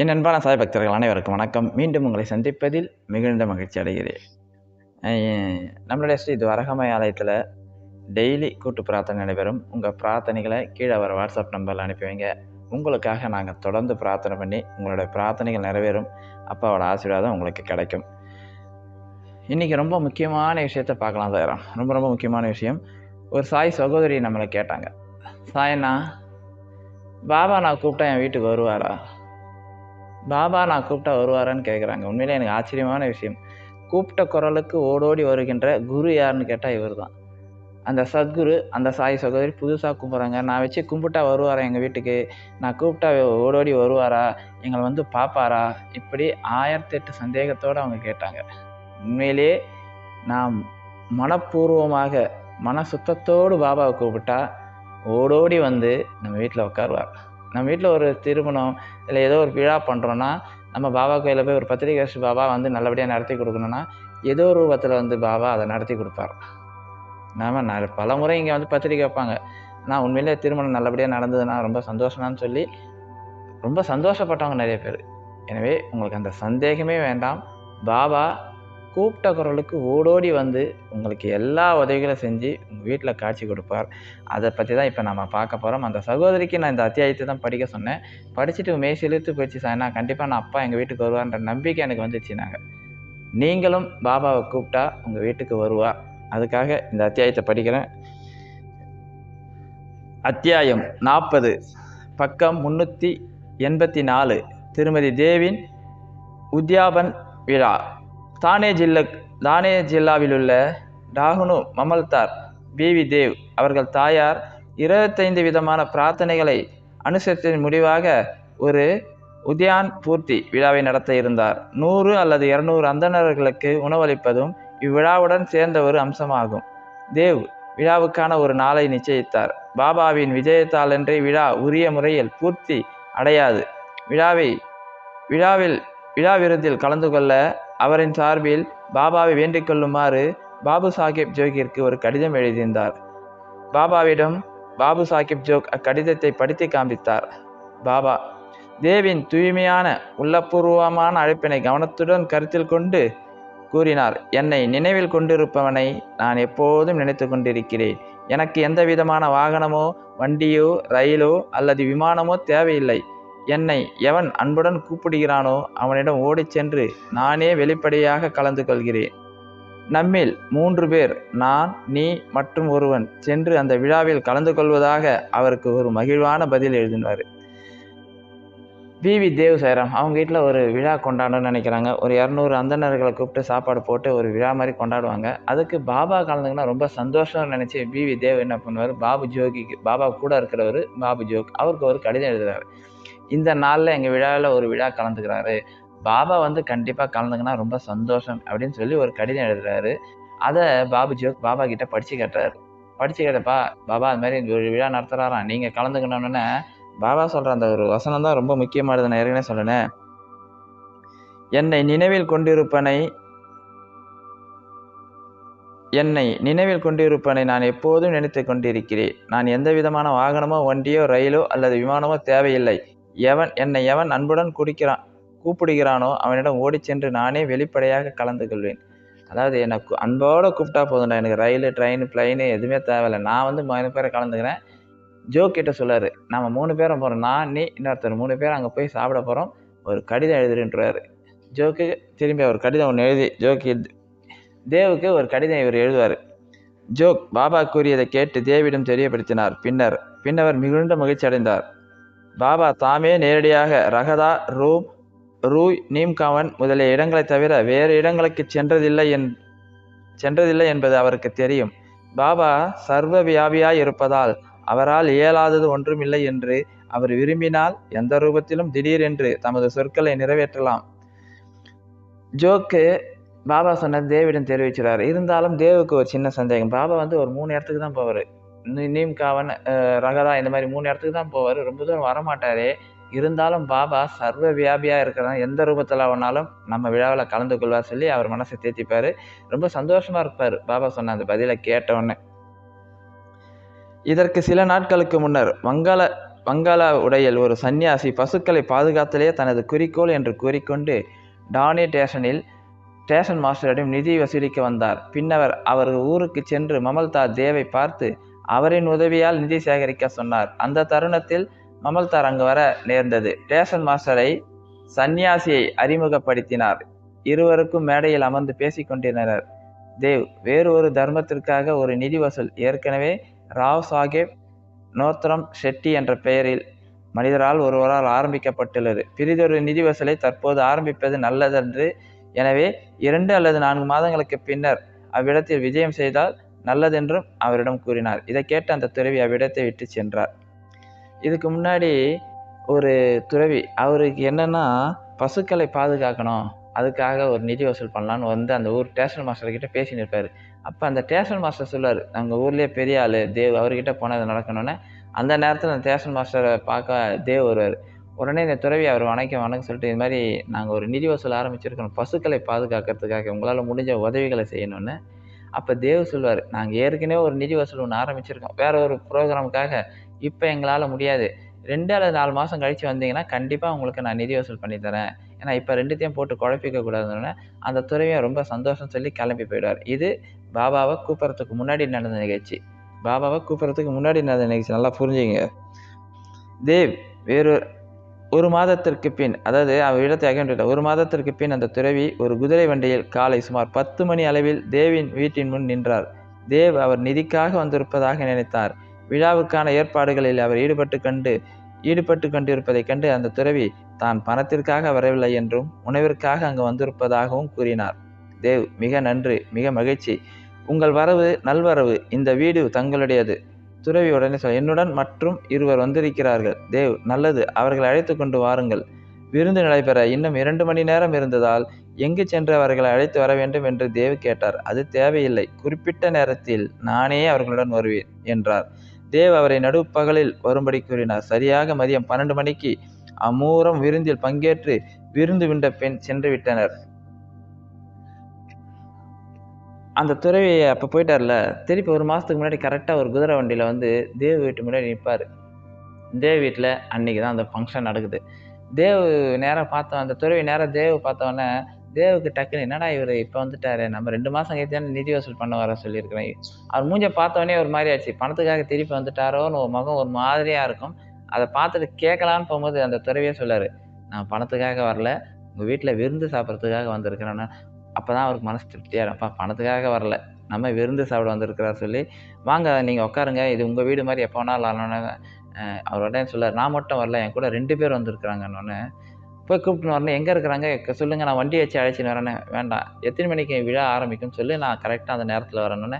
என் அன்பான சாய் பக்தர்கள் அனைவருக்கும் வணக்கம். மீண்டும் உங்களை சந்திப்பதில் மிகுந்த மகிழ்ச்சி அடைகிறேன். நம்மளுடைய ஸ்ரீ துவரகமய ஆலயத்தில் டெய்லி கூட்டு பிரார்த்தனை நடைபெறும். உங்கள் பிரார்த்தனைகளை கீழே வர வாட்ஸ்அப் நம்பரில் அனுப்பி வைங்க. உங்களுக்காக நாங்கள் தொடர்ந்து பிரார்த்தனை பண்ணி உங்களுடைய பிரார்த்தனைகள் நிறைவேறும். அப்பாவோட ஆசீர்வாதம் உங்களுக்கு கிடைக்கும். இன்றைக்கி ரொம்ப முக்கியமான விஷயத்த பார்க்கலாம் சார் ரொம்ப ரொம்ப முக்கியமான விஷயம். ஒரு சாய் சகோதரி நம்மளை கேட்டாங்க. சாயண்ணா பாபா நான் கூப்பிட்டா என் வீட்டுக்கு வருவாரா? பாபா நான் கூப்பிட்டா வருவாரான்னு கேட்குறாங்க உண்மையிலே எனக்கு ஆச்சரியமான விஷயம். கூப்பிட்ட குரலுக்கு ஓடோடி வருகின்ற குரு யாருன்னு கேட்டால் இவர் தான் அந்த சத்குரு அந்த சாய் சகோதரி புதுசாக கும்பிட்றாங்க நான் வச்சு கும்பிட்டா வருவாரா எங்கள் வீட்டுக்கு? நான் கூப்பிட்டா ஓடோடி வருவாரா? எங்களை வந்து பார்ப்பாரா இப்படி ஆயிரத்தி எட்டு சந்தேகத்தோடு அவங்க கேட்டாங்க. உண்மையிலே நாம் மனப்பூர்வமாக மன சுத்தத்தோடு பாபாவை கூப்பிட்டா ஓடோடி வந்து நம்ம வீட்டில் உட்காருவார். நம்ம வீட்டில் ஒரு திருமணம் இல்லை ஏதோ ஒரு விழா பண்ணுறோன்னா நம்ம பாபா கோயிலில் போய் ஒரு பத்திரிகை வச்சு பாபா வந்து நல்லபடியாக நடத்தி கொடுக்கணுன்னா ஏதோ ஒரு ரூபத்தில் வந்து பாபா அதை நடத்தி கொடுப்பார். நாம் நான் பல முறை இங்கே வந்து பத்திரிக்கை வைப்பாங்க. நான் உண்மையிலே திருமணம் நல்லபடியாக நடந்ததுன்னா ரொம்ப சந்தோஷம்னு சொல்லி ரொம்ப சந்தோஷப்பட்டவங்க நிறைய பேர். எனவே உங்களுக்கு அந்த சந்தேகமே வேண்டாம். பாபா கூப்பிட்ட குரலுக்கு ஓடோடி வந்து உங்களுக்கு எல்லா உதவிகளும் செஞ்சு உங்கள் வீட்டில் காட்சி கொடுப்பார். அதை பற்றி தான் இப்போ நம்ம பார்க்க போகிறோம் அந்த சகோதரிக்கு நான் இந்த அத்தியாயத்தை தான் படிக்க சொன்னேன். படிச்சுட்டு மேய்ச்சி இழுத்து போயிடுச்சு சார் நான் கண்டிப்பாக நான் அப்பா எங்கள் வீட்டுக்கு வருவான்ற நம்பிக்கை எனக்கு வந்துச்சு நாங்கள் நீங்களும் பாபாவை கூப்பிட்டா உங்கள் வீட்டுக்கு வருவா. அதுக்காக இந்த அத்தியாயத்தை படிக்கிறேன். அத்தியாயம் நாற்பது பக்கம் முன்னூற்றி எண்பத்தி நாலு. திருமதி தேவின் உத்யாபன் விழா. தானே ஜில்ல தானே ஜில்லாவில் உள்ள டாகுனு மமல்தார் பிவி தேவ் அவர்கள் தாயார் இருபத்தைந்து விதமான பிரார்த்தனைகளை அனுசரித்ததின் முடிவாக ஒரு உதயான் பூர்த்தி விழாவை நடத்த இருந்தார். நூறு அல்லது இருநூறு அந்தணர்களுக்கு உணவளிப்பதும் இவ்விழாவுடன் சேர்ந்த ஒரு அம்சமாகும். தேவ் விழாவுக்கான ஒரு நாளை நிச்சயித்தார். பாபாவின் விஜயத்தாலன்றி விழா உரிய முறையில் பூர்த்தி அடையாது. விழாவை விழாவில் விழா விருந்தில் கலந்து கொள்ள அவரின் சார்பில் பாபாவை வேண்டிக் கொள்ளுமாறு பாபு சாஹிப் ஜோகிற்கு ஒரு கடிதம் எழுதியிருந்தார். பாபாவிடம் பாபு சாஹிப் ஜோக் அக்கடிதத்தை படித்து காண்பித்தார். பாபா தேவின் தூய்மையான உள்ளபூர்வமான அழைப்பினை கவனத்துடன் கருத்தில் கொண்டு கூறினார். என்னை நினைவில் கொண்டிருப்பவனை நான் எப்போதும் நினைத்து கொண்டிருக்கிறேன். எனக்கு எந்த விதமான வாகனமோ வண்டியோ ரயிலோ அல்லது விமானமோ தேவையில்லை. என்னை எவன் அன்புடன் கூப்பிடுகிறானோ அவனிடம் ஓடிச் சென்று நானே வெளிப்படையாக கலந்து கொள்கிறேன். நம்மில் மூன்று பேர் நான் நீ மற்றும் ஒருவன் சென்று அந்த விழாவில் கலந்து கொள்வதாக அவருக்கு ஒரு மகிழ்வான பதில் எழுதினார். பிவி தேவ் சைராம் அவங்க வீட்டில் ஒரு விழா கொண்டாடணும்னு நினைக்கிறாங்க. ஒரு இரநூறு அந்தணர்களை கூப்பிட்டு சாப்பாடு போட்டு ஒரு விழா மாதிரி கொண்டாடுவாங்க. அதுக்கு பாபா கலந்துங்கன்னா ரொம்ப சந்தோஷம்னு நினச்சி பிவி தேவ் என்ன பண்ணுவார்? பாபு ஜோகிக்கு பாபா கூட இருக்கிறவர் பாபு ஜோக் அவருக்கு ஒரு கடிதம் எழுதுறாரு. இந்த நாளில் எங்கள் விழாவில் ஒரு விழா கலந்துக்கிறாரு. பாபா வந்து கண்டிப்பாக கலந்துக்கினா ரொம்ப சந்தோஷம் அப்படின்னு சொல்லி ஒரு கடிதம் எழுதுறாரு. அதை பாபு ஜோக் பாபா கிட்ட படித்து கேட்டார் படித்து கேட்டப்பா பாபா அது மாதிரி ஒரு விழா நடத்துகிறாராம் நீங்கள் கலந்துக்கணும்னு பாபா சொல்கிற அந்த ஒரு வசனம் தான் ரொம்ப முக்கியமானது நான் ஏற்கனவே சொன்னேன். என்னை நினைவில் கொண்டிருப்பனை என்னை நினைவில் கொண்டிருப்பனை நான் எப்போதும் நினைத்து கொண்டிருக்கிறேன். நான் எந்த விதமான வாகனமோ வண்டியோ ரயிலோ அல்லது விமானமோ தேவையில்லை. எவன் என்னை எவன் அன்புடன் குடிக்கிறான் கூப்பிடுகிறானோ அவனிடம் ஓடி சென்று நானே வெளிப்படையாக கலந்து கொள்வேன் அதாவது என்னை அன்போடு கூப்பிட்டா போதும்டா எனக்கு ரயில் ட்ரெயின் பிளைனு எதுவுமே தேவையில்லை. நான் வந்து மூணு பேரை கலந்துக்கிறேன். ஜோ கிட்ட சொல்லாரு நம்ம மூணு பேரும் போகிறோம் நான் நீ இன்னொருத்தர் மூணு பேர் அங்கே போய் சாப்பிட போகிறோம் ஒரு கடிதம் எழுதுறேன்றாரு. ஜோக்கு திரும்பி ஒரு கடிதம் ஒன்று எழுதி ஜோக்கு தேவுக்கு ஒரு கடிதம் இவர் எழுதுவார். ஜோக் பாபா கூறியதை கேட்டு தேவிடம் தெரியப்படுத்தினார். பின்னர் பின்னவர் மிகுந்த மகிழ்ச்சி அடைந்தார் பாபா தாமே நேரடியாக ரகதா ரூம் ரூய் நீம்காவன் முதலிய இடங்களை தவிர வேறு இடங்களுக்கு சென்றதில்லை என் சென்றதில்லை என்பது அவருக்கு தெரியும். பாபா சர்வ வியாபியாய் இருப்பதால் அவரால் இயலாதது ஒன்றுமில்லை என்று அவர் விரும்பினால் எந்த ரூபத்திலும் திடீரென்று தமது சொற்களை நிறைவேற்றலாம். ஜோக்கு பாபா சொன்னது தேவிடம் தெரிவிக்கிறார். இருந்தாலும் தேவுக்கு ஒரு சின்ன சந்தேகம். பாபா வந்து ஒரு மூணு இடத்துக்கு தான் போவார். நீம்காவன் ரகதா இந்த மாதிரி மூணு இடத்துக்கு தான் போவார். ரொம்ப தூரம் வரமாட்டாரே. இருந்தாலும் பாபா சர்வ வியாபியாக இருக்கிறான். எந்த ரூபத்தில் வேணாலும் நம்ம விழாவில் கலந்து கொள்வார் சொல்லி அவர் மனசை தேத்திப்பார். ரொம்ப சந்தோஷமாக இருப்பார் பாபா சொன்ன அந்த பதிலை கேட்ட இதற்கு சில நாட்களுக்கு முன்னர் வங்காள வங்காள உடையில் ஒரு சன்னியாசி பசுக்களை பாதுகாத்தலே தனது குறிக்கோள் என்று கூறிக்கொண்டு டானி ஸ்டேஷனில் ஸ்டேஷன் மாஸ்டரிடம் நிதி வசூலிக்க வந்தார். பின்னவர் அவர் ஊருக்கு சென்று மமல்தா தேவை பார்த்து அவரின் உதவியால் நிதி சேகரிக்க சொன்னார். அந்த தருணத்தில் மமல்தார் அங்கு வர நேர்ந்தது. ஸ்டேஷன் மாஸ்டரை சந்நியாசியை அறிமுகப்படுத்தினார். இருவருக்கும் மேடையில் அமர்ந்து பேசிக்கொண்டிருந்தனர் தேவ் வேறு ஒரு தர்மத்திற்காக ஒரு நிதி வசூல். ஏற்கனவே ராவ் சாஹேப் நோத்ரம் ஷெட்டி என்ற பெயரில் மனிதரால் ஒருவரால் ஆரம்பிக்கப்பட்டுள்ளது. பிரிதொரு நிதி வசூலை தற்போது ஆரம்பிப்பது நல்லதென்று. எனவே இரண்டு அல்லது நான்கு மாதங்களுக்கு பின்னர் அவ்விடத்தில் விஜயம் செய்தால் நல்லதென்றும் அவரிடம் கூறினார். இதை கேட்டு அந்த துறவி அவ்விடத்தை விட்டு சென்றார். இதுக்கு முன்னாடி ஒரு துறவி அவருக்கு என்னென்னா பசுக்களை பாதுகாக்கணும் அதுக்காக ஒரு நிதி வசூல் பண்ணலான்னு வந்து அந்த ஊர் ஸ்டேஷன் மாஸ்டர்கிட்ட பேசின்னு இருப்பார். அப்போ அந்த ஸ்டேஷன் மாஸ்டர் சொல்லுவார் நாங்கள் ஊர்லேயே பெரிய ஆள் தேவ் அவர்கிட்ட போனால் அது நடக்கணும்னு. அந்த நேரத்தில் அந்த ஸ்டேஷன் மாஸ்டரை பார்க்க தேவ் வருவார். உடனே இந்த துறவி அவர் வணக்கம் வணக்கம் சொல்லிட்டு இது மாதிரி நாங்கள் ஒரு நிதி வசூல் ஆரம்பிச்சிருக்கோம். பசுக்களை பாதுகாக்கிறதுக்காக உங்களால் முடிஞ்ச உதவிகளை செய்யணும்னு. அப்போ தேவ் சொல்வார் நாங்கள் ஏற்கனவே ஒரு நிதி வசூல் ஒன்று ஆரம்பிச்சிருக்கோம். வேற ஒரு ப்ரோக்ராமுக்காக இப்போ எங்களால் முடியாது. ரெண்டு அல்லது நாலு மாதம் கழித்து வந்தீங்கன்னா கண்டிப்பாக உங்களுக்கு நான் நிதி வசூல் பண்ணி தரேன். ஏன்னா இப்போ ரெண்டுத்தையும் போட்டு குழப்பிக்க கூடாதுன்னு அந்த துறவியை ரொம்ப சந்தோஷம் சொல்லி கிளம்பி போயிடுவார். இது பாபாவை கூப்பிட்றதுக்கு முன்னாடி நடந்த நிகழ்ச்சி. பாபாவை கூப்பிட்றதுக்கு முன்னாடி நடந்த நிகழ்ச்சி. நல்லா புரிஞ்சுங்க. தேவ் வேறு ஒரு மாதத்திற்கு பின் அதாவது அவர் இடத்தை அகன்றுட்ட ஒரு மாதத்திற்கு பின் அந்த துறவி ஒரு குதிரை வண்டியில் காலை சுமார் பத்து மணி அளவில் தேவின் வீட்டின் முன் நின்றார். தேவ் அவர் நிதிக்காக வந்திருப்பதாக நினைத்தார். விழாவுக்கான ஏற்பாடுகளில் அவர் ஈடுபட்டு கண்டு ஈடுபட்டு கொண்டிருப்பதைக் கண்டு அந்த துறவி தான் பணத்திற்காக வரவில்லை என்றும் உணவிற்காக அங்கு வந்திருப்பதாகவும் கூறினார். தேவ் மிக நன்று மிக மகிழ்ச்சி. உங்கள் வரவு நல்வரவு இந்த வீடு தங்களுடையது. துறவி உடனே சொல் என்னுடன் மற்றும் இருவர் வந்திருக்கிறார்கள். தேவ் நல்லது அவர்களை அழைத்து கொண்டு வாருங்கள். விருந்து நடைபெற இன்னும் இரண்டு மணி நேரம் இருந்ததால் எங்கு சென்று அவர்களை அழைத்து வர வேண்டும் என்று தேவ் கேட்டார். அது தேவையில்லை குறிப்பிட்ட நேரத்தில் நானே அவர்களுடன் வருவேன் என்றார். தேவ் அவரை நடுப்பகலில் வரும்படி கூறினார். சரியாக மதியம் பன்னெண்டு மணிக்கு அம்மூரம் விருந்தில் பங்கேற்று விருந்து விண்ட பெண் சென்று விட்டனர். அந்த துறவி அப்போ போயிட்டார்ல. திருப்பி ஒரு மாதத்துக்கு முன்னாடி கரெக்டாக ஒரு குதிரை வண்டியில் வந்து தேவ வீட்டு முன்னாடி நிற்பார் தேவ வீட்டில் அன்னைக்கு தான் அந்த ஃபங்க்ஷன் நடக்குது. தேவ் நேராக பார்த்தோம் அந்த துறவி நேராக தேவ் பார்த்தோன்னே தேவுக்கு டக்குன்னு என்னடா இவர் இப்போ வந்துட்டாரு? நம்ம ரெண்டு மாதம் கழித்து தானே நிதி வசூல் பண்ண வர சொல்லியிருக்கிறேன். அவர் மூஞ்ச பார்த்தோன்னே ஒரு மாதிரி ஆச்சு. பணத்துக்காக திருப்பி வந்துட்டாரோன்னு ஒரு முகம் ஒரு மாதிரியாக இருக்கும். அதை பார்த்துட்டு கேட்கலான்னு போகும்போது அந்த துறவியே சொல்லார் நான் பணத்துக்காக வரல உங்கள் வீட்டில் விருந்து சாப்பிட்றதுக்காக வந்திருக்கிறேன்னா. அப்போ தான் அவருக்கு மனசு திருப்தியாக இருப்பா பணத்துக்காக வரல. நம்ம விருந்து சாப்பிட வந்திருக்கிறார் சொல்லி வாங்க நீங்கள் உட்காருங்க. இது உங்கள் வீடு மாதிரி எப்போ வேணாலும் ஆனோன்னு அவர் உடனே சொல்லார் நான் மட்டும் வரல. என் கூட ரெண்டு பேர் வந்திருக்கிறாங்கன்னு போய் கூப்பிட்டுன்னு வரணும் எங்கே இருக்கிறாங்க? சொல்லுங்கள் நான் வண்டி வச்சு அழைச்சின்னு வரேன்னு. வேண்டாம். எத்தனை மணிக்கு விழா ஆரம்பிக்கும்னு சொல்லி. நான் கரெக்டாக அந்த நேரத்தில் வரணுன்னு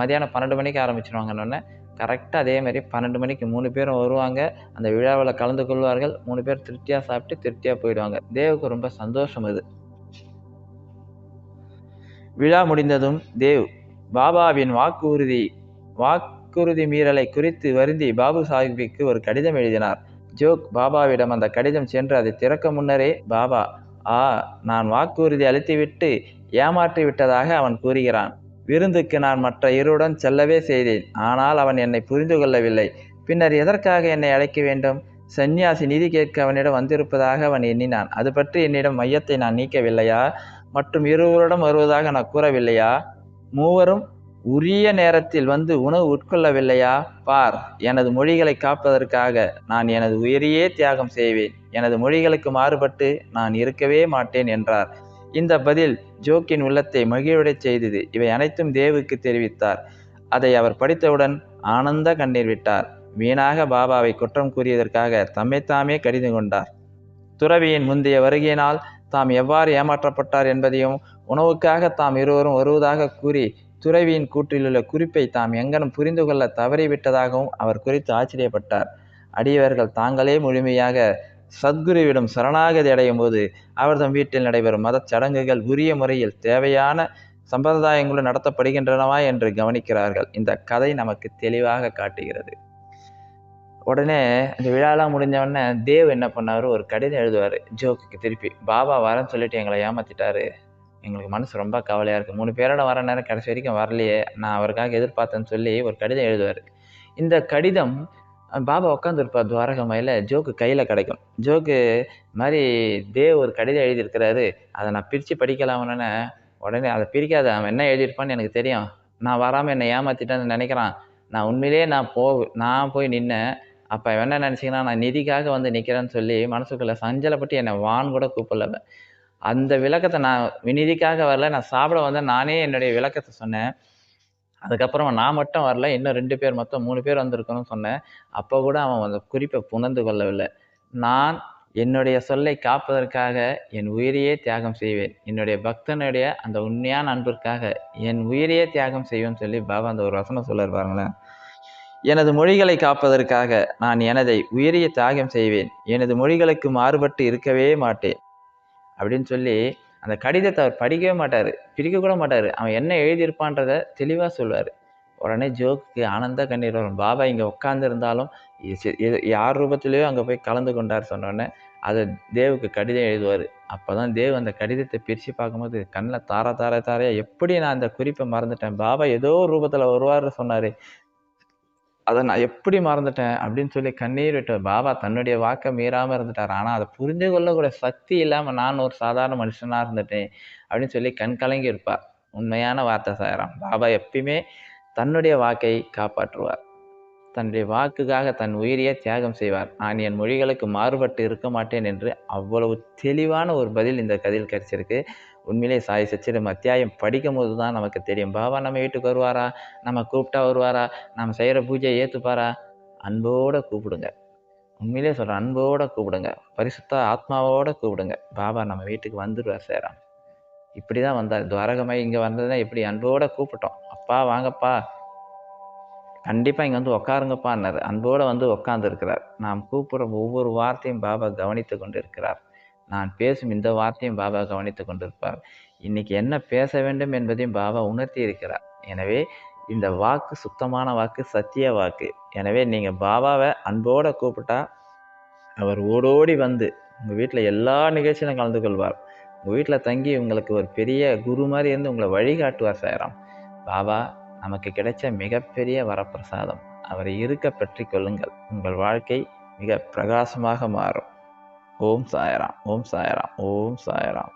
மதியானம் பன்னெண்டு மணிக்கு ஆரம்பிச்சிருவாங்கன்னு கரெக்டாக அதே மாதிரி பன்னெண்டு மணிக்கு மூணு பேரும் வருவாங்க. அந்த விழாவில் கலந்து கொள்வார்கள். மூணு பேர் திருப்தியாக சாப்பிட்டு திருப்தியாக போயிடுவாங்க. தேவுக்கு ரொம்ப சந்தோஷம் இது விழா முடிந்ததும் தேவ் பாபாவின் வாக்குறுதி வாக்குறுதி மீறலை குறித்து வருந்தி பாபு சாஹிப்பிற்கு ஒரு கடிதம் எழுதினார். ஜோக் பாபாவிடம் அந்த கடிதம் சென்று அதை திறக்க முன்னரே பாபா ஆ நான் வாக்குறுதி அளித்துவிட்டு ஏமாற்றி விட்டதாக அவன் கூறுகிறான். விருந்துக்கு நான் மற்ற இருடன் செல்லவே செய்தேன். ஆனால் அவன் என்னை புரிந்து கொள்ளவில்லை. பின்னர் எதற்காக என்னை அழைக்க வேண்டும்? சந்நியாசி நிதி கேட்க அவனிடம் வந்திருப்பதாக அவன் எண்ணினான். அது பற்றி என்னிடம் மையத்தை நான் நீக்கவில்லையா? மற்றும் இருவரிடம் வருவதாக நான் கூறவில்லையா? மூவரும் உரிய நேரத்தில் வந்து உணவு உட்கொள்ளவில்லையா? பார் எனது மொழிகளை காப்பதற்காக நான் எனது உயிரையே தியாகம் செய்வேன். எனது மொழிகளுக்கு மாறுபட்டு நான் இருக்கவே மாட்டேன் என்றார். இந்த பதில் ஜோக்கின் உள்ளத்தை மகிழ்வடைச் செய்தது. இவை அனைத்தும் தேவுக்கு தெரிவித்தார். அதை அவர் படித்தவுடன் ஆனந்த கண்ணீர் விட்டார். வீணாக பாபாவை குற்றம் கூறியதற்காக தம்மைத்தாமே கடிந்து கொண்டார். துறவியின் முந்தைய வருகையினால் தாம் எவ்வாறு ஏமாற்றப்பட்டார் என்பதையும் உணவுக்காக தாம் இருவரும் வருவதாக கூறி துறவியின் கூற்றிலுள்ள குறிப்பை தாம் எங்கனும் புரிந்து கொள்ள தவறிவிட்டதாகவும் அவர் குறித்து ஆச்சரியப்பட்டார். அடியவர்கள் தாங்களே முழுமையாக சத்குருவிடம் சரணாகதி அடையும் போது அவர்தம் வீட்டில் நடைபெறும் மதச் சடங்குகள் உரிய முறையில் தேவையான சம்பிரதாயங்களுடன் நடத்தப்படுகின்றனவா என்று கவனிக்கிறார்கள். இந்த கதை நமக்கு தெளிவாக காட்டுகிறது. உடனே அந்த விழாலாம் முடிஞ்ச உடனே தேவ் என்ன பண்ணாரு? ஒரு கடிதம் எழுதுவார். ஜோக்குக்கு திருப்பி பாபா வரேன்னு சொல்லிட்டு எங்களை ஏமாத்திட்டாரு. எங்களுக்கு மனசு ரொம்ப கவலையாக இருக்குது மூணு பேரோட வர நேரம் கடைசி வரைக்கும் வரலையே. நான் அவருக்காக எதிர்பார்த்தேன்னு சொல்லி ஒரு கடிதம் எழுதுவார். இந்த கடிதம் பாபா உட்காந்துருப்பார் துவாரகமையில் ஜோக்கு கையில் கிடைக்கும். ஜோக்கு இது மாதிரி தேவ் ஒரு கடிதம் எழுதியிருக்கிறாரு. அதை நான் பிரித்து படிக்கலாம்னு உடனே அதை பிரிக்காத அவன் என்ன எழுதியிருப்பான்னு எனக்கு தெரியும். நான் வராமல் என்னை ஏமாற்றிட்டேன்னு நினைக்கிறான். நான் உண்மையிலேயே நான் போ நான் போய் நின்னேன். அப்போ என்ன நினச்சிங்கன்னா நான் நிதிக்காக வந்து நிற்கிறேன்னு சொல்லி மனசுக்குள்ளே சஞ்சலப்பட்டு என்னை வான் கூட கூப்பிடல அந்த விளக்கத்தை நான் நிதிக்காக வரல நான் சாப்பிட வந்து நானே என்னுடைய விளக்கத்தை சொன்னேன். அதுக்கப்புறம் நான் மட்டும் வரல இன்னும் ரெண்டு பேர் மொத்தம் மூணு பேர் வந்திருக்கணும்னு சொன்னேன். அப்போ கூட அவன் அந்த குறிப்பை புணர்ந்து கொள்ளவில்லை. நான் என்னுடைய சொல்லை காப்பதற்காக என் உயிரையே தியாகம் செய்வேன். என்னுடைய பக்தனுடைய அந்த உண்மையான அன்பிற்காக என் உயிரையே தியாகம் செய்வேன்னு சொல்லி பாபா அந்த ஒரு வசனம் சொல்ல பாருங்களேன். எனது மொழிகளை காப்பதற்காக நான் எனதை உயரிய தியாகம் செய்வேன். எனது மொழிகளுக்கு மாறுபட்டு இருக்கவே மாட்டேன். அப்படின்னு சொல்லி அந்த கடிதத்தை அவர் படிக்கவே மாட்டார். பிரிக்க கூட மாட்டார். அவன் என்ன எழுதியிருப்பான்றத தெளிவாக சொல்லுவார் உடனே ஜோக்கு ஆனந்த கண்ணீர் வரும். பாபா இங்கே உட்காந்துருந்தாலும் யார் ரூபத்திலேயோ அங்கே போய் கலந்து கொண்டார் சொன்னோடனே அதை தேவுக்கு கடிதம் எழுதுவார். அப்போ தான் தேவ் அந்த கடிதத்தை பிரித்து பார்க்கும்போது கண்ணில் தார தார தாரையாக எப்படி நான் அந்த குறிப்பை மறந்துட்டேன்? பாபா ஏதோ ஒரு ரூபத்தில் வருவார்னு சொன்னார். அதை நான் எப்படி மறந்துட்டேன் அப்படின்னு சொல்லி கண்ணீர் விட்டு பாபா தன்னுடைய வாக்கை மீறாமல் இருந்துட்டார். ஆனால் அதை புரிஞ்சு கொள்ளக்கூடிய சக்தி இல்லாமல் நான் ஒரு சாதாரண மனுஷனாக இருந்துட்டேன் அப்படின்னு சொல்லி கண் கலங்கி இருப்பார். உண்மையான வார்த்தை சாயராம். பாபா எப்பயுமே தன்னுடைய வாக்கை காப்பாற்றுவார். தன்னுடைய வாக்குக்காக தன் உயிரையே தியாகம் செய்வார். நான் என் மொழிகளுக்கு மாறுபட்டு இருக்க மாட்டேன் என்று அவ்வளவு தெளிவான ஒரு பதில் இந்த கதையில் கிடைச்சிருக்கு. உண்மையிலே சாய் சச்சிடம் அத்தியாயம் படிக்கும் போது தான் நமக்கு தெரியும். பாபா நம்ம வீட்டுக்கு வருவாரா? நம்ம கூப்பிட்டா வருவாரா? நம்ம செய்கிற பூஜையை ஏற்றுப்பாரா அன்போடு கூப்பிடுங்க. உண்மையிலே சொல்கிறேன் அன்போடு கூப்பிடுங்க. பரிசுத்த ஆத்மாவோடு கூப்பிடுங்க. பாபா நம்ம வீட்டுக்கு வந்துடுவார் சேராம் இப்படி தான் வந்தார். துவாரகமாக இங்கே வந்ததுன்னா எப்படி? அன்போடு கூப்பிட்டோம். அப்பா வாங்கப்பா. கண்டிப்பாக இங்கே வந்து உக்காருங்கப்பான்னார் அன்போடு வந்து உக்காந்துருக்கிறார். நாம் கூப்பிட்ற ஒவ்வொரு வார்த்தையும் பாபா கவனித்து கொண்டு இருக்கிறார் நான் பேசும் இந்த வார்த்தையும் பாபா கவனித்து கொண்டிருப்பார். இன்னைக்கு என்ன பேச வேண்டும் என்பதையும் பாபா உணர்த்தி இருக்கிறார். எனவே இந்த வாக்கு சுத்தமான வாக்கு சத்திய வாக்கு. எனவே நீங்கள் பாபாவை அன்போடு கூப்பிட்டா அவர் ஓடோடி வந்து உங்கள் வீட்டில் எல்லா நிகழ்ச்சியிலும் கலந்து கொள்வார். உங்கள் வீட்டில் தங்கி உங்களுக்கு ஒரு பெரிய குரு மாதிரி இருந்து உங்களை வழிகாட்டுவார் சாயராம். பாபா நமக்கு கிடைச்ச மிகப்பெரிய வரப்பிரசாதம். அவரை இருக்க பற்றி கொள்ளுங்கள். உங்கள் வாழ்க்கை மிக பிரகாசமாக மாறும். ஓம் சாயராம் ஓம் சாயராம் ஓம் சாயராம்.